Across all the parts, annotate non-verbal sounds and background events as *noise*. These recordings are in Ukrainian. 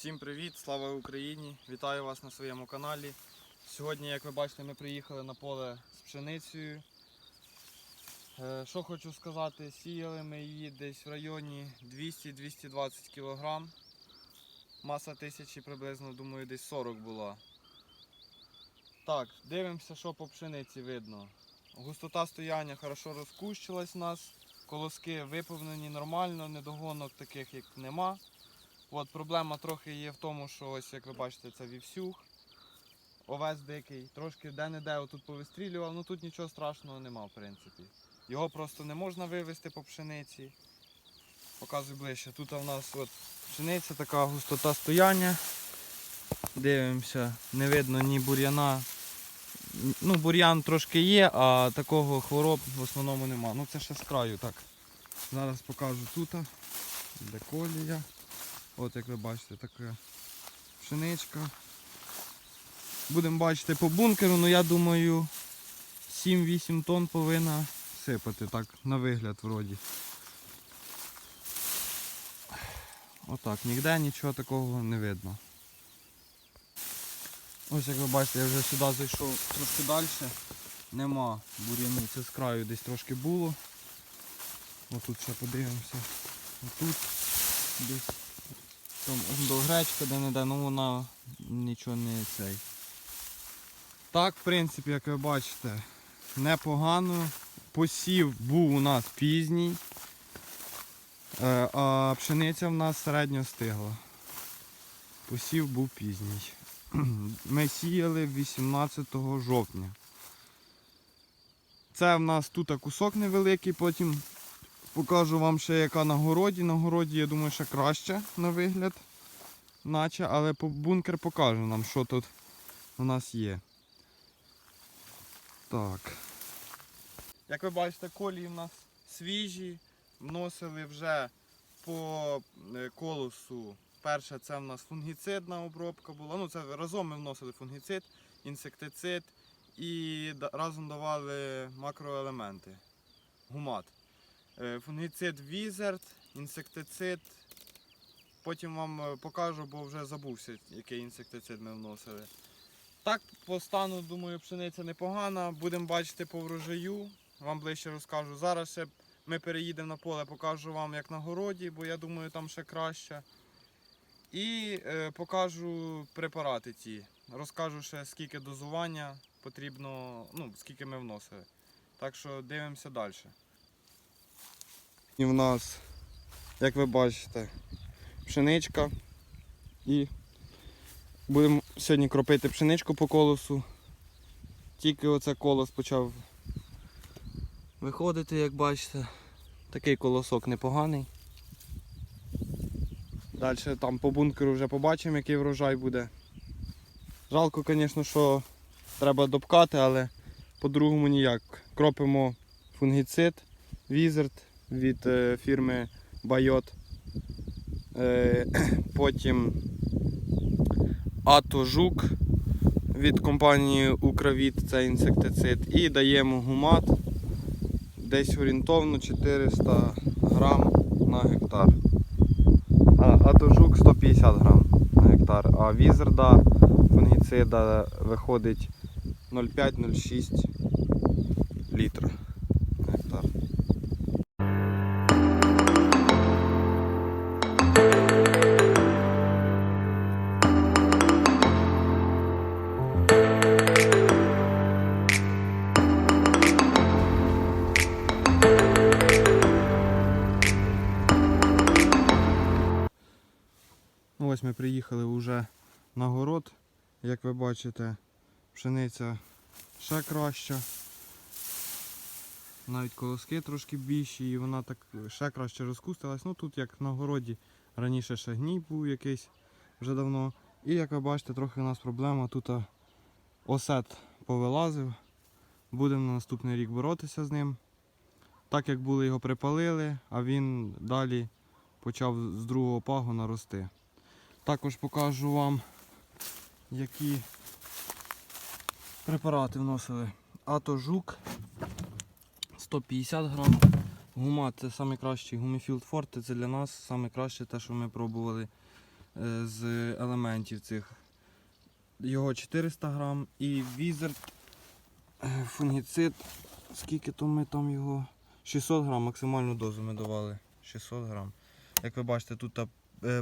Всім привіт, слава Україні! Вітаю вас на своєму каналі. Сьогодні, як ви бачите, ми приїхали на поле з пшеницею. Е, Що хочу сказати, сіяли ми її десь в районі 200-220 кг. Маса тисячі приблизно, думаю, десь 40 була. Так, дивимося, що по пшениці видно. Густота стояння хорошо розкущилась у нас. Колоски виповнені нормально, недогонок таких як нема. От проблема трохи є в тому, що ось як ви бачите, це вівсюх. Овець дикий, трошки де-не-де отут повистрілював, ну тут нічого страшного нема, в принципі. Його просто не можна вивезти по пшениці. Показую ближче. Тут у нас от пшениця, така густота стояння. Дивимося, не видно ні бур'яна. Ну, бур'ян трошки є, а такого хвороб в основному нема. Ну це ще з краю так. Зараз покажу тут, де колія. От як ви бачите, така пшеничка. Будемо бачити по бункеру, ну я думаю 7-8 тонн повинна сипати так, на вигляд вроді. Отак, ніде нічого такого не видно. Ось як ви бачите, я вже сюди зайшов трошки далі. Нема бур'яну, це з краю десь трошки було. Отут ще подивимося. Отут десь там до гречка де-не-де, ну вона нічого не цей. Так, в принципі, як ви бачите, непогано. Посів був у нас пізній, е, а пшениця в нас середньо стигла. Посів був пізній. *clears throat* Ми сіяли 18 жовтня. Це в нас тут кусок невеликий, потім покажу вам ще яка на городі. На городі, я думаю, ще краще на вигляд. Наче, але бункер покаже нам, що тут у нас є. Так. Як ви бачите, колії в нас свіжі. Вносили вже по е, колосу. Перше це в нас фунгіцидна обробка була. Ну, це разом ми вносили фунгіцид, інсектицид і разом давали макроелементи. Гумат. Е, Фунгіцид Візерт, інсектицид. Потім вам е, покажу, бо вже забувся, який інсектицид ми вносили. Так, по стану, думаю, пшениця непогана. Будемо бачити по врожаю. Вам ближче розкажу. Зараз ще ми переїдемо на поле, покажу вам як на городі, бо я думаю, там ще краще. І е, покажу препарати ті. Розкажу ще скільки дозування потрібно, ну, скільки ми вносили. Так що дивимося далі. І в нас, як ви бачите, пшеничка. І будемо сьогодні кропити пшеничку по колосу. Тільки оце колос почав виходити, як бачите. Такий колосок непоганий. Далі там по бункеру вже побачимо, який врожай буде. Жалко, звісно, що треба допкати, але по-другому ніяк. Кропимо фунгіцид, візерт від е, фірми Байот. Е, *clears throat* потім Ато Жук від компанії Укравіт, це інсектицид. І даємо гумат десь орієнтовно 400 грам на гектар. А, Ато 150 грам на гектар, а візерда фунгіцида виходить 0,5-0,6 літра ми приїхали вже на город. Як ви бачите, пшениця ще краща. Навіть колоски трошки більші і вона так ще краще розкустилась. Ну тут як на городі раніше ще гній був якийсь вже давно. І як ви бачите, трохи у нас проблема. Тут осет повилазив. Будемо на наступний рік боротися з ним. Так як були його припалили, а він далі почав з другого пагона рости. Також покажу вам, які препарати вносили. Ато жук 150 грам. Гума це найкращий гуміфілд Форте, це для нас найкраще те, що ми пробували е, з елементів цих. Його 400 грам і візерт е, фунгіцид. Скільки то ми там його? 600 грам, максимальну дозу ми давали. 600 грам. Як ви бачите, тут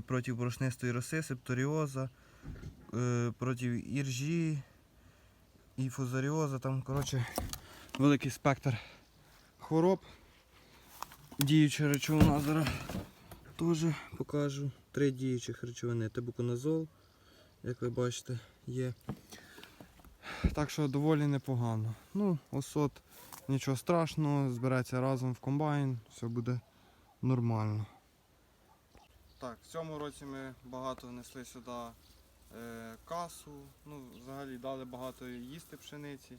проти борошнистої роси, септоріоза, е, проти іржі і фузаріоза. Там, коротше, великий спектр хвороб. Діюча речовина зараз теж покажу. Три діючих речовини. Тебуконазол, як ви бачите, є. Так що доволі непогано. Ну, осот, нічого страшного, збереться разом в комбайн, все буде нормально. Так, в цьому році ми багато внесли сюди е, касу, ну, взагалі дали багато їсти пшениці.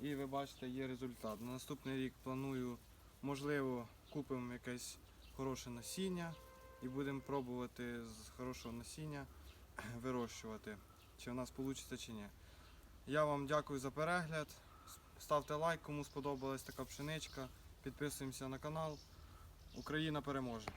І ви бачите, є результат. На наступний рік планую, можливо, купимо якесь хороше насіння і будемо пробувати з хорошого насіння *clears throat* вирощувати. Чи в нас вийде, чи ні. Я вам дякую за перегляд. Ставте лайк, кому сподобалась така пшеничка. Підписуємося на канал. Україна переможе!